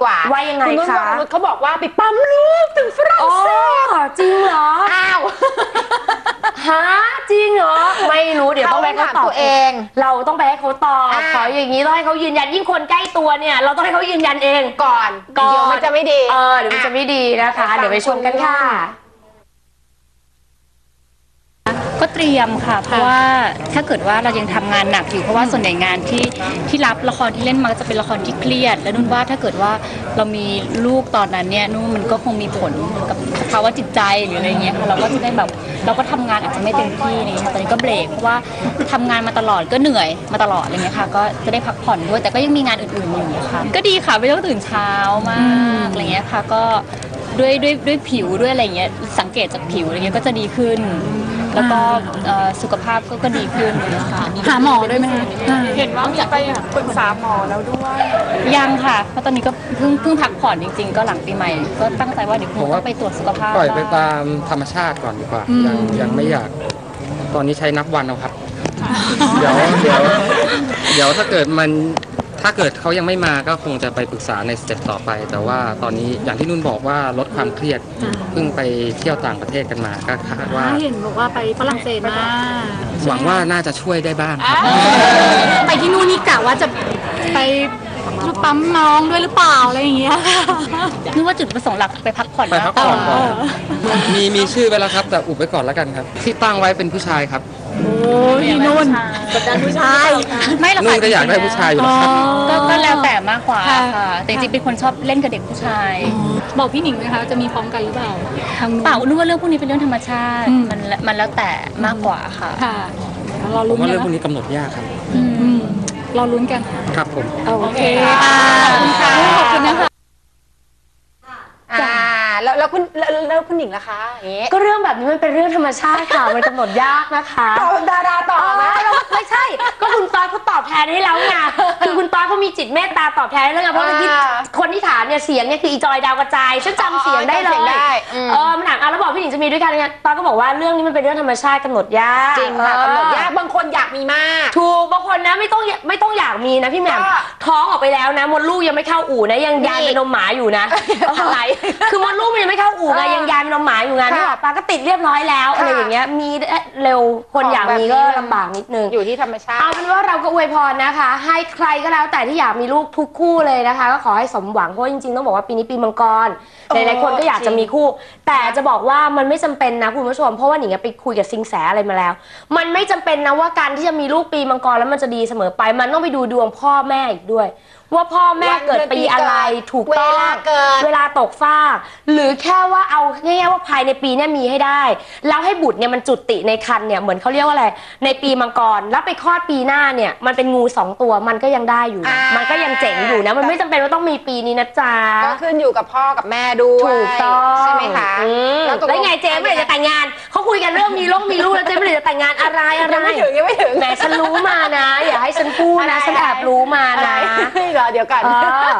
คุณนุ่นดีกว่าว่ายังไงคุณนุ่นคะ วรนุชเขาบอกว่าไปปั๊มลูกถึงฝรั่งโอ้เศสจริงเหรออ้าวฮะจริงเหรอ ไม่รู้เดี๋ยวต้องไปให้เขาตอบตัวเอง เราต้องไปให้เขาตอบอ่า ขออย่างนี้ต้องให้เขายืนยันยิ่งคนใกล้ตัวเนี่ย เราต้องให้เขายืนยันเอง ก่อนก่อน เดี๋ยวมันจะไม่ดี เออเดี๋ยวมันจะไม่ดีนะคะอะเดี๋ยวไปชมกันค่ะ ก็เตรียมค่ะ เพราะว่าถ้าเกิดว่าเรายังทำงานหนักอยู่เพราะว่าส่วนใหญ่งานที่ที่รับละครที่เล่นมาก็จะเป็นละครที่เครียด และนุ่นว่าถ้าเกิดว่าเรามีลูกตอนนั้นเนี่ยนุ่นมันก็คงมีผลกับสภาวะจิตใจหรืออะไรเงี้ยค่ะเราก็จะได้แบบเราก็ทำงานอาจจะไม่เต็มที่อะไรเงี้ยตอนนี้ก็เบรกเพราะว่าทำงานมาตลอดก็เหนื่อยมาตลอดอะไรเงี้ยค่ะ ก็จะได้พักผ่อนด้วยแต่ก็ยังมีงานอื่นๆอยู่ค่ะก็ดีค่ะไม่ต้องตื่นเช้ามากอะไรเงี้ยค่ะก็ด้วยด้วยด้วยผิวด้วยอะไรเงี้ยสังเกตจากผิวอะไรเงี้ยก็จะดีขึ้น แล้วก็เอ่อสุขภาพก็ก็ดีขึ้นค่ะหาหมอด้วยไหมคะเห็นว่าอยากไปปรึกษาหมอแล้วด้วย ยังค่ะเพราะตอนนี้ก็เพิ่งเพิ่งพักผ่อนจริง ๆ ก็หลังปีใหม่ ก็ตั้งใจว่าเดี๋ยวคผมงว่าต้องไปตรวจสุขภาพปล่อยไปบ้างตามธรรมชาติก่อนดีกว่า ยังยังไม่อยาก ตอนนี้ใช้นับวันเอาครับ เดี๋ยวเดี๋ยวเดี๋ยวถ้าเกิดมัน ถ้าเกิดเขายังไม่มาก็คงจะไปปรึกษาในสเต็ปต่อไป แต่ว่าตอนนี้อย่างที่นุ่นบอกว่าลดความเครียดเพิ่งไปเที่ยวต่างประเทศกันมาก็คาดว่า เห็นบอกว่าไปฝรั่งเศสมาหวังว่าน่าจะช่วยได้บ้างครับ ไปที่นู่นนี่กะว่าจะไปปั๊มน้องด้วยหรือเปล่าอะไรอย่างเงี้ย นึกว่าจุดประสงค์หลักไปพักผ่อนไปพักผ่อนก่อน มีมีชื่อไปแล้วครับ แต่อุบไว้ก่อนแล้วกันครับ ที่ตั้งไว้เป็นผู้ชายครับ พี่นุ่นกดดันผู้ชายไม่หรอกนุ่ค่ะนก็อยากได้ผู้ชายอยู่แล้วครับก็ก็แล้วแต่มากกว่าค่ะ ค่ะ แต่จริงๆเป็นคนชอบเล่นกับเด็กผู้ชาย บอกพี่หนิงไหมคะ จะมีพร้อมกันหรือเปล่าทางนู้น เปล่านึกว่าเรื่องพวกนี้เป็นเรื่องธรรมชาติ อืม มันมันแล้วแต่มากกว่าค่ะ ค่ะรอผลุ้มนว่ากันเรื่องพวกนะนี้กำหนดยากครับ อืมรอลุ้นกัน ครับผม โอเคค่ะขอบคุณนะคะ อ่า แล้วแล้วคุณ แล้วแล้วคุณหนิงล่ะคะอย่างงี้ก็เรื่องแบบนี้มันเป็นเรื่องธรรมชาติค่ะ มันกำหนดยากนะคะ ตอบดาราต่ออ๋อนะแล้วไม่ใช่ ก็คุณตอนเขาตอบ แทนให้แล้วไงคือคุณตอนเขามีจิตเมตตาตอบแทนให้แล้วไงเพราะเมื่อกี้อ่าคนที่ถามเนี่ยเสียงเนี่ยคืออีจอยดาวกระจายฉันจำเสียงได้เลจำเสียงยได้อืม เออมันหนักอะแล้วบอกพี่หนิงจะมีด้วยกันไงตอนก็บอกว่าเรื่องนี้มันเป็นเรื่องธรรมชาติกำหนดยากจริงค่ะเออกำหนดยากบางคนอยากมีมาก ถูกบางคนนะไม่ต้องไม่ต้องอยากมีนะพี่แหม่มก็ท้องออกไปแล้วนะมดลูกยังไม่เข้าอู่นะยังยานเป็นนมหมาอยู่นะอะไรคือมดลูกมันยังไม่เข้าอู่ไงเออยังยานเป็นนมหมาอยู่ไงค่ะนี่หรอปลาก็ติดเรียบร้อยแล้วค่ะอะไรอย่างเงี้ยมีได้เร็วคนอยากมีก็ลำบากนิดนึง อยู่ที่ธรรมชาเอาติเป็นว่าเราก็อวยพรนะคะ ให้ใครก็แล้วแต่ที่อยากมีลูกทุกคู่เลยนะคะ ก็ขอให้สมหวังเพราะจริงๆต้องบอกว่าปีนี้ปีมังกรโอ้หลายๆคนก็อยากจะมีคู่ แต่จะบอกว่ามันไม่จำเป็นนะคุณผู้ชมเพราะว่าหนิงอะไปคุยกับซิงแสอะไรมาแล้ว มันไม่จำเป็นนะว่าการที่จะมีลูกปีมังกรแล้วมันจะดีเสมอไป มันต้องไปดูดวงพ่อแม่อีกด้วย ว่าพ่อแม่เกิดปีอะไรถูกต้องเวลาเกิดเวลาตกฟากหรือแค่ว่าเอาง่ายๆว่าภายในปีเนี้มีให้ได้ แล้วให้บุตรเนี่ยมันจุติในคันเนี่ยเหมือนเขาเรียกว่าอะไรในปีมังกรแล้วไปคลอดปีหน้าเนี่ยมันเป็นงูสองตัวมันก็ยังได้อยู่นะอ่ามั มันก็ยังเจ๋งอยู่นะมันไม่จำเป็นว่าต้องมีปีนี้นะจ๊ะ ก็ขึ้นอยู่กับพ่อกับแม่ด้วยถูกต้องใช่ไหมคะอืมตกแล้วไงเจ๊เมื่อไหร่จะแต่งงานเขาคุยกันเรื่องมีลูกมีลูกแล้วเจ๊เมื่อไหร่จะแต่งงานอะไรอะไรยังไม่ถึงยังไม่ถึง แหมฉันรู้มานะ อย่าให้ฉันพูดนะฉันแอบรู้มาอะไรนะเหรอเดี๋ยวก่อนเออ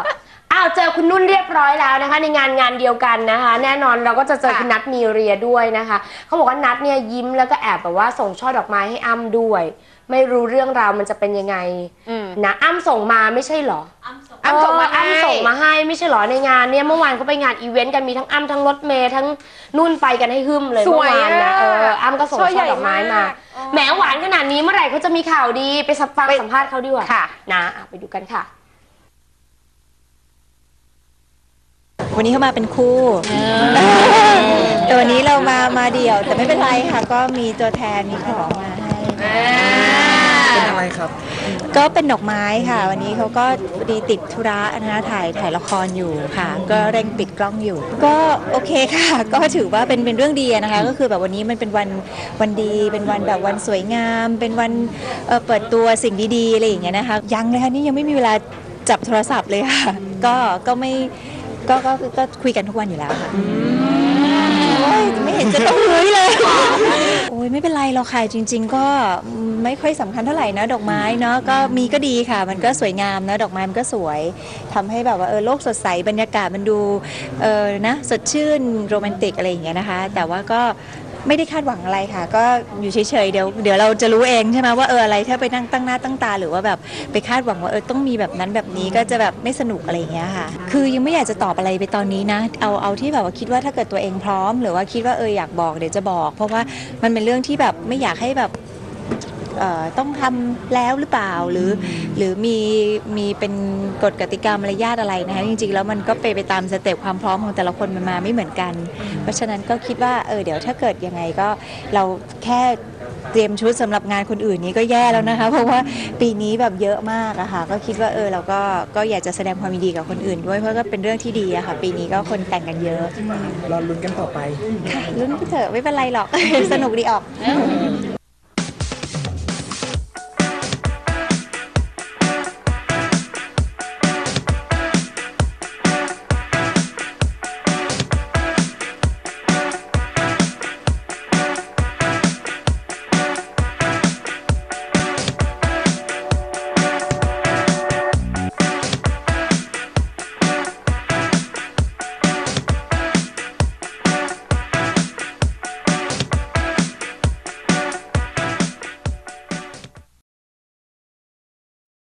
อ้าวเจอคุณนุ่นเรียบร้อยแล้วนะคะ ในงานงานเดียวกันนะคะ แน่นอนเราก็จะเจอค่ะ คุณนัทมีเรียด้วยนะคะเขาบอกว่านัทเนี่ยยิ้มแล้วก็แอบแบบว่าส่งช่อดอกไม้ให้อ้ำด้วย ไม่รู้เรื่องราวมันจะเป็นยังไงอืม นะอ้ำส่งมาไม่ใช่เหรออ้ำส่งมาเอออ้ำส่งมาให้ไม่ใช่เหรอในงานเนี่ยเมื่อวานเขาไปงานอีเวนต์กันมีทั้งอ้ำทั้งรถเมย์ทั้งนุ่นไปกันให้หึมเลยสเมื่วอยวานนะอะเอออ้ำก็ส่งช่อใหช่ญ่อดอกไม้มามากอ๋อแหมหวานขนาดนี้เมื่อไหร่เขาจะมีข่าวดีไปสัมฟังไป สัมภาษณ์เขาดีกว่าค่ะ นะอะไปดูกันค่ะ วันนี้เขามาเป็นคู่แต่วันนี้เรามามาเดี่ยว แต่ไม่เป็นไรค่ะ ก็มีตัวแทนมีของมาให้เป็นอะไรครับ ก็เป็นดอกไม้ค่ะ วันนี้เขาก็พอดีติดธุระนะคะถ่ายถ่ายละครอยู่ค่ะ ก็เร่งปิดกล้องอยู่ ก็โอเคค่ะ ก็ถือว่าเป็นเป็นเรื่องดีนะคะ ก็คือแบบวันนี้มันเป็นวันวันดี เป็นวันแบบวันสวยงาม เป็นวันเอ่อเปิดตัวสิ่งดีๆอะไรอย่างเงี้ยนะคะ ยังเลยค่ะนี่ยังไม่มีเวลาจับโทรศัพท์เลยค่ะ ก็ก็ไม่ ก็ก็ก็ก็คุยกันทุกวันอยู่แล้วค่ะโอ้ยไม่เห็นจะต้องรุ้ยเลย โอ้ยไม่เป็นไรหรอกค่ะจริง ๆ ก็ไม่ค่อยสำคัญเท่าไหร่นะดอกไม้เนาะก็มีก็ดีค่ะ มันก็สวยงามนะดอกไม้มันก็สวยทำให้แบบว่าเออโลกสดใสบรรยากาศมันดูเออนะสดชื่นโรแมนติกอะไรอย่างเงี้ยนะคะ แต่ว่าก็ ไม่ได้คาดหวังอะไรค่ะ ก็อยู่เฉยๆเดี๋ยวเดี๋ยวเราจะรู้เองใช่ไหมว่าเอออะไรถ้าไปนั่งตั้งหน้าตั้งตา หรือว่าแบบไปคาดหวังว่าเออต้องมีแบบนั้นแบบนี้ก็จะแบบไม่สนุกอะไรอย่างเงี้ยค่ะ คือยังไม่อยากจะตอบอะไรไปตอนนี้นะ เอาเอาที่แบบว่าคิดว่าถ้าเกิดตัวเองพร้อม หรือว่าคิดว่าเอออยากบอกเดี๋ยวจะบอก เพราะว่ามันเป็นเรื่องที่แบบไม่อยากให้แบบ ต้องทำแล้วหรือเปล่าหรือ หรือมีมีเป็นกฎกติกามารยาทอะไรนะคะจริงๆ แล้วมันก็ไปไปตามสเต็ปความพร้อมของแต่ละคนมันมาไม่เหมือนกัน เพราะฉะนั้นก็คิดว่าเออเดี๋ยวถ้าเกิดยังไงก็เราแค่เตรียมชุดสำหรับงานคนอื่นนี้ก็แย่แล้วนะคะ เพราะว่าปีนี้แบบเยอะมากอะค่ะ ก็คิดว่าเออเราก็ก็อยากจะแสดงความยินดีกับคนอื่นด้วยเพราะก็เป็นเรื่องที่ดีอะค่ะ ปีนี้ก็คนแต่งกันเยอะรอลุ้นกันต่อไปค่ะลุ้นไปเถอะไม่เป็นไรหรอกสนุกดีออก